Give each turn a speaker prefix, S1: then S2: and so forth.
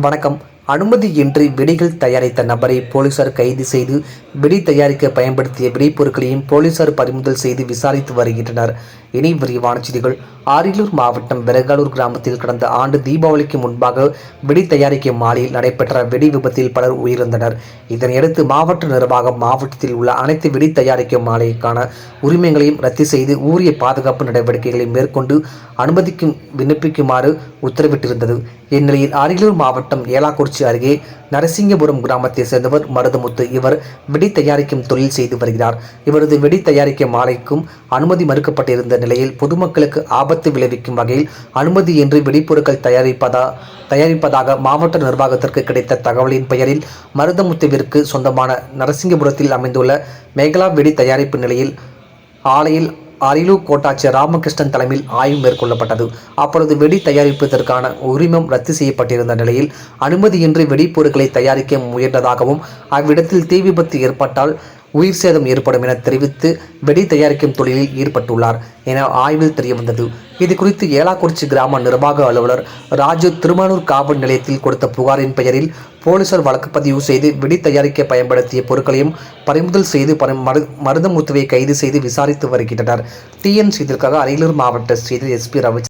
S1: வணக்கம் அனுமதியின்றி வெடிகள் தயாரித்த நபரை போலீசார் கைது செய்து வெடி தயாரிக்க பயன்படுத்திய வெடிப்பொருட்களையும் போலீசார் பறிமுதல் செய்து விசாரித்து வருகின்றனர். இனி விரிவான செய்திகள். அரியலூர் மாவட்டம் விரகாலூர் கிராமத்தில் கடந்த ஆண்டு தீபாவளிக்கு முன்பாக வெடி தயாரிக்கும் மாலையில் நடைபெற்ற வெடி விபத்தில் பலர் உயிரிழந்தனர். இதனையடுத்து மாவட்ட நிர்வாகம் மாவட்டத்தில் உள்ள அனைத்து வெடி தயாரிக்கும் மாலைக்கான உரிமங்களையும் ரத்து செய்து உரிய பாதுகாப்பு நடவடிக்கைகளை மேற்கொண்டு அனுமதிக்கும் விண்ணப்பிக்குமாறு உத்தரவிட்டிருந்தது. இந்நிலையில் அரியலூர் மாவட்டம் ஏலாக்குறிச்சி அருகே நரசிங்கபுரம் கிராமத்தை சேர்ந்தவர் மருதமுத்து. இவர் வெடி தயாரிக்கும் தொழில் செய்து வருகிறார். இவரது வெடி தயாரிக்கும் மாலைக்கும் அனுமதி மறுக்கப்பட்டிருந்த நிலையில் பொதுமக்களுக்கு ஆபத்து விளைவிக்கும் வகையில் அனுமதியின்றி வெடிப்பொருட்கள் தயாரிப்பதா தயாரிப்பதாக மாவட்ட நிர்வாகத்திற்கு கிடைத்த தகவலின் பெயரில் மருதமுத்துவிற்கு சொந்தமான நரசிங்கபுரத்தில் அமைந்துள்ள மேகலா வெடி தயாரிப்பு நிலையில் ஆலையில் அரியலூர் கோட்டாட்சியர் ராமகிருஷ்ணன் தலைமையில் ஆய்வு மேற்கொள்ளப்பட்டது. அப்பொழுது வெடி தயாரிப்பதற்கான உரிமம் ரத்து செய்யப்பட்டிருந்த நிலையில் அனுமதியின்றி வெடிப்பொருட்களை தயாரிக்க முயன்றதாகவும் அவ்விடத்தில் தீ விபத்து ஏற்பட்டால் உயிர் சேதம் ஏற்படும் என தெரிவித்து வெடி தயாரிக்கும் தொழிலில் ஈடுபட்டுள்ளார் என ஆய்வில் தெரியவந்தது இது குறித்து ஏலாக்குறிச்சி கிராம நிர்வாக அலுவலர் ராஜு திருமானூர் காவல் நிலையத்தில் கொடுத்த புகாரின் பெயரில் போலீசார் வழக்கு பதிவு செய்து வெடி தயாரிக்க பயன்படுத்திய பொருட்களையும் பறிமுதல் செய்து பரி- மரு மருதமுத்துவை கைது செய்து விசாரித்து வருகின்றனர். டிஎன் செய்திற்காக அரியலூர் மாவட்ட செய்தி எஸ்பி ரவி